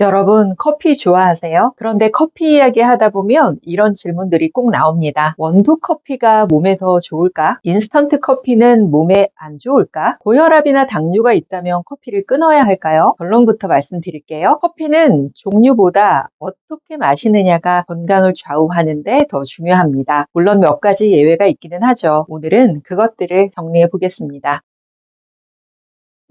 여러분 커피 좋아하세요? 그런데 커피 이야기 하다 보면 이런 질문들이 꼭 나옵니다. 원두 커피가 몸에 더 좋을까? 인스턴트 커피는 몸에 안 좋을까? 고혈압이나 당뇨가 있다면 커피를 끊어야 할까요? 결론부터 말씀드릴게요. 커피는 종류보다 어떻게 마시느냐가 건강을 좌우하는데 더 중요합니다. 물론 몇 가지 예외가 있기는 하죠. 오늘은 그것들을 정리해 보겠습니다.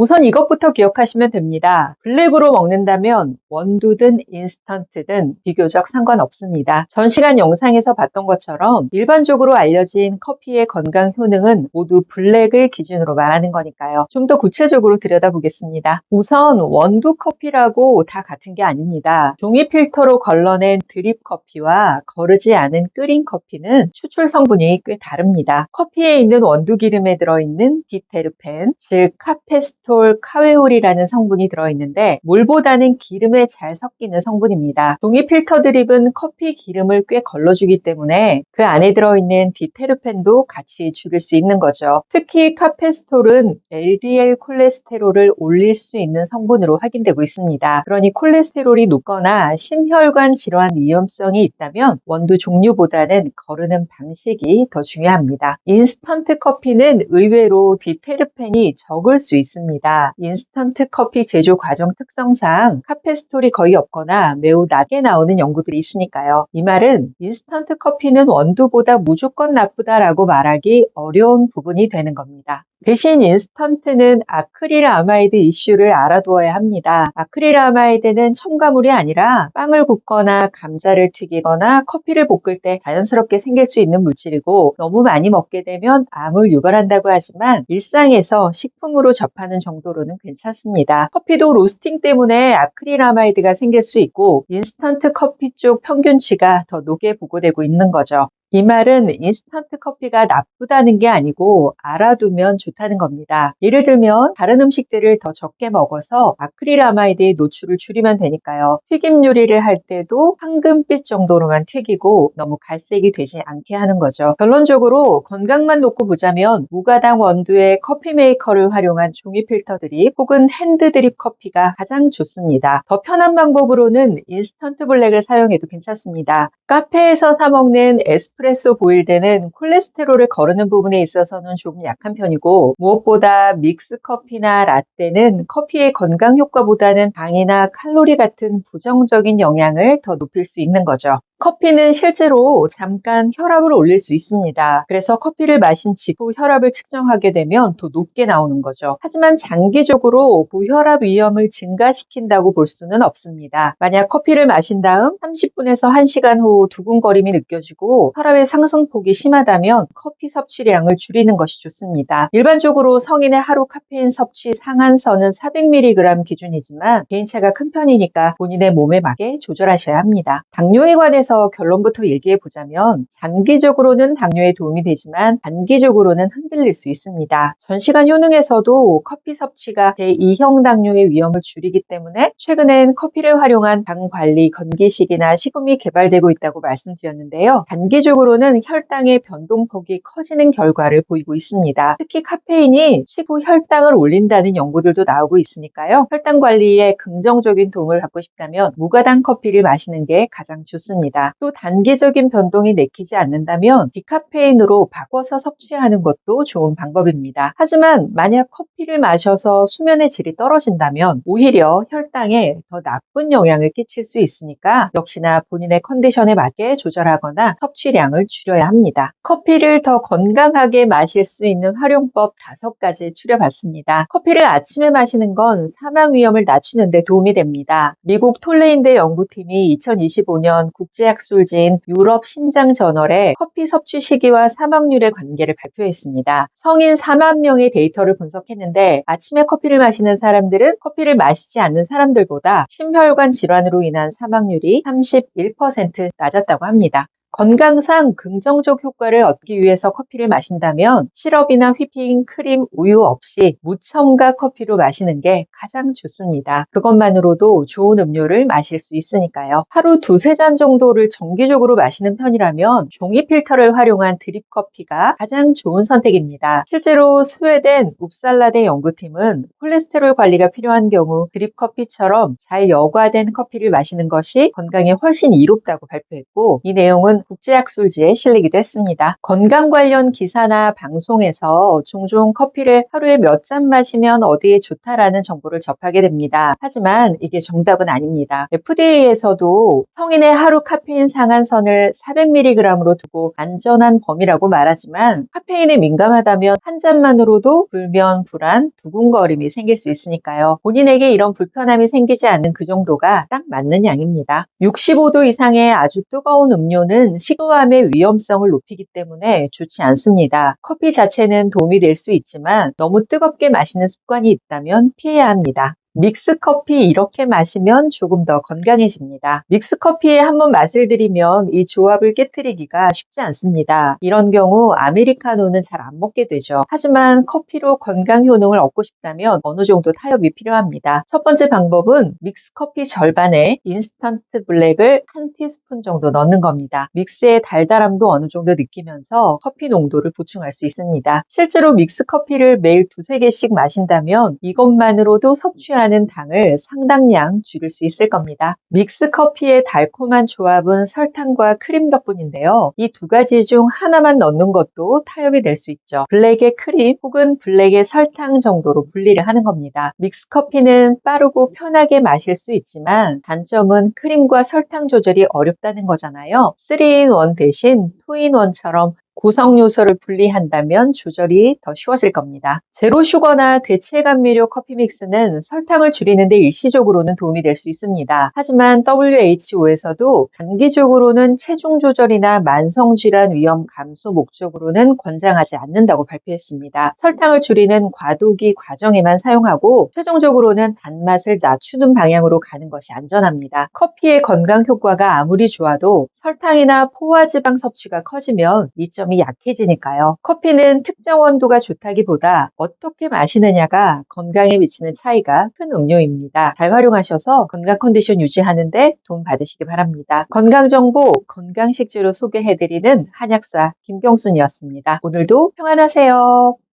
우선 이것부터 기억하시면 됩니다. 블랙으로 먹는다면 원두든 인스턴트든 비교적 상관없습니다. 전 시간 영상에서 봤던 것처럼 일반적으로 알려진 커피의 건강 효능은 모두 블랙을 기준으로 말하는 거니까요. 좀 더 구체적으로 들여다보겠습니다. 우선 원두 커피라고 다 같은 게 아닙니다. 종이 필터로 걸러낸 드립 커피와 거르지 않은 끓인 커피는 추출 성분이 꽤 다릅니다. 커피에 있는 원두 기름에 들어있는 디테르펜, 즉 카페스토 이소톨 카웨올이라는 성분이 들어있는데 물보다는 기름에 잘 섞이는 성분입니다. 종이 필터 드립은 커피 기름을 꽤 걸러주기 때문에 그 안에 들어있는 디테르펜도 같이 줄일 수 있는 거죠. 특히 카페스톨은 LDL 콜레스테롤을 올릴 수 있는 성분으로 확인되고 있습니다. 그러니 콜레스테롤이 높거나 심혈관 질환 위험성이 있다면 원두 종류보다는 거르는 방식이 더 중요합니다. 인스턴트 커피는 의외로 디테르펜이 적을 수 있습니다. 있습니다. 인스턴트 커피 제조 과정 특성상 카페스톨이 거의 없거나 매우 낮게 나오는 연구들이 있으니까요. 이 말은 인스턴트 커피는 원두보다 무조건 나쁘다라고 말하기 어려운 부분이 되는 겁니다. 대신 인스턴트는 아크릴아마이드 이슈를 알아두어야 합니다. 아크릴아마이드는 첨가물이 아니라 빵을 굽거나 감자를 튀기거나 커피를 볶을 때 자연스럽게 생길 수 있는 물질이고 너무 많이 먹게 되면 암을 유발한다고 하지만 일상에서 식품으로 접하는 정도로는 괜찮습니다. 커피도 로스팅 때문에 아크릴아마이드가 생길 수 있고 인스턴트 커피 쪽 평균치가 더 높게 보고되고 있는 거죠. 이 말은 인스턴트 커피가 나쁘다는 게 아니고 알아두면 좋다는 겁니다. 예를 들면 다른 음식들을 더 적게 먹어서 아크릴아마이드의 노출을 줄이면 되니까요. 튀김 요리를 할 때도 황금빛 정도로만 튀기고 너무 갈색이 되지 않게 하는 거죠. 결론적으로 건강만 놓고 보자면 무가당 원두의 커피 메이커를 활용한 종이 필터들이 혹은 핸드 드립 커피가 가장 좋습니다. 더 편한 방법으로는 인스턴트 블랙을 사용해도 괜찮습니다. 카페에서 사 먹는 에스프레소 에스프레소 보일드는 콜레스테롤을 거르는 부분에 있어서는 조금 약한 편이고 무엇보다 믹스 커피나 라떼는 커피의 건강 효과보다는 당이나 칼로리 같은 부정적인 영향을 더 높일 수 있는 거죠. 커피는 실제로 잠깐 혈압을 올릴 수 있습니다. 그래서 커피를 마신 직후 혈압을 측정하게 되면 더 높게 나오는 거죠. 하지만 장기적으로 고혈압 위험을 증가시킨다고 볼 수는 없습니다. 만약 커피를 마신 다음 30분에서 1시간 후 두근거림이 느껴지고 혈압의 상승폭이 심하다면 커피 섭취량을 줄이는 것이 좋습니다. 일반적으로 성인의 하루 카페인 섭취 상한선은 400mg 기준이지만 개인차가 큰 편이니까 본인의 몸에 맞게 조절하셔야 합니다. 당뇨에 관해서 해서 결론부터 얘기해 보자면 장기적으로는 당뇨에 도움이 되지만 단기적으로는 흔들릴 수 있습니다. 전 시간 효능에서도 커피 섭취가 제2형 당뇨의 위험을 줄이기 때문에 최근엔 커피를 활용한 당 관리 건기식이나 식품이 개발되고 있다고 말씀드렸는데요. 단기적으로는 혈당의 변동폭이 커지는 결과를 보이고 있습니다. 특히 카페인이 식후 혈당을 올린다는 연구들도 나오고 있으니까요. 혈당 관리에 긍정적인 도움을 받고 싶다면 무가당 커피를 마시는 게 가장 좋습니다. 있습니다. 또 단기적인 변동이 내키지 않는다면 디카페인으로 바꿔서 섭취하는 것도 좋은 방법입니다. 하지만 만약 커피를 마셔서 수면의 질이 떨어진다면 오히려 혈당에 더 나쁜 영향을 끼칠 수 있으니까 역시나 본인의 컨디션에 맞게 조절하거나 섭취량을 줄여야 합니다. 커피를 더 건강하게 마실 수 있는 활용법 다섯 가지 추려봤습니다. 커피를 아침에 마시는 건 사망 위험을 낮추는 데 도움이 됩니다. 미국 톨레인대 연구팀이 2025년 국제 약술지인 유럽 심장 저널에 커피 섭취 시기와 사망률의 관계를 발표했습니다. 성인 4만 명의 데이터를 분석했는데 아침에 커피를 마시는 사람들은 커피를 마시지 않는 사람들보다 심혈관 질환으로 인한 사망률이 31% 낮았다고 합니다. 건강상 긍정적 효과를 얻기 위해서 커피를 마신다면 시럽이나 휘핑, 크림, 우유 없이 무첨가 커피로 마시는 게 가장 좋습니다. 그것만으로도 좋은 음료를 마실 수 있으니까요. 하루 두세 잔 정도를 정기적으로 마시는 편이라면 종이 필터를 활용한 드립 커피가 가장 좋은 선택입니다. 실제로 스웨덴 웁살라대 연구팀은 콜레스테롤 관리가 필요한 경우 드립 커피처럼 잘 여과된 커피를 마시는 것이 건강에 훨씬 이롭다고 발표했고 이 내용은 국제학술지에 실리기도 했습니다. 건강 관련 기사나 방송에서 종종 커피를 하루에 몇 잔 마시면 어디에 좋다라는 정보를 접하게 됩니다. 하지만 이게 정답은 아닙니다. FDA에서도 성인의 하루 카페인 상한선을 400mg으로 두고 안전한 범위라고 말하지만 카페인에 민감하다면 한 잔만으로도 불면, 불안, 두근거림이 생길 수 있으니까요. 본인에게 이런 불편함이 생기지 않는 그 정도가 딱 맞는 양입니다. 65도 이상의 아주 뜨거운 음료는 식도암의 위험성을 높이기 때문에 좋지 않습니다. 커피 자체는 도움이 될 수 있지만 너무 뜨겁게 마시는 습관이 있다면 피해야 합니다. 믹스커피 이렇게 마시면 조금 더 건강해집니다. 믹스커피에 한번 맛을 들이면 이 조합을 깨뜨리기가 쉽지 않습니다. 이런 경우 아메리카노는 잘 안 먹게 되죠. 하지만 커피로 건강 효능을 얻고 싶다면 어느 정도 타협이 필요합니다. 첫 번째 방법은 믹스커피 절반에 인스턴트 블랙을 한 티스푼 정도 넣는 겁니다. 믹스의 달달함도 어느 정도 느끼면서 커피 농도를 보충할 수 있습니다. 실제로 믹스커피를 매일 두세 개씩 마신다면 이것만으로도 섭취하는 하는 당을 상당량 줄일 수 있을 겁니다. 믹스 커피의 달콤한 조합은 설탕과 크림 덕분인데요. 이 두 가지 중 하나만 넣는 것도 타협이 될 수 있죠. 블랙의 크림 혹은 블랙의 설탕 정도로 분리를 하는 겁니다. 믹스 커피는 빠르고 편하게 마실 수 있지만 단점은 크림과 설탕 조절이 어렵다는 거잖아요. 3in1 대신 2in1처럼 구성 요소를 분리한다면 조절이 더 쉬워질 겁니다. 제로 슈거나 대체 감미료 커피 믹스는 설탕을 줄이는데 일시적으로는 도움이 될 수 있습니다. 하지만 WHO에서도 단기적으로는 체중 조절이나 만성 질환 위험 감소 목적으로는 권장하지 않는다고 발표했습니다. 설탕을 줄이는 과도기 과정에만 사용하고 최종적으로는 단맛을 낮추는 방향으로 가는 것이 안전합니다. 커피의 건강 효과가 아무리 좋아도 설탕이나 포화지방 섭취가 커지면 이점 점이 약해지니까요. 커피는 특정 원도가 좋다기보다 어떻게 마시느냐가 건강에 미치는 차이가 큰 음료입니다. 잘 활용하셔서 건강 컨디션 유지하는데 도움 받으시기 바랍니다. 건강정보 건강식재로 소개해드리는 한약사 김경순이었습니다. 오늘도 평안하세요.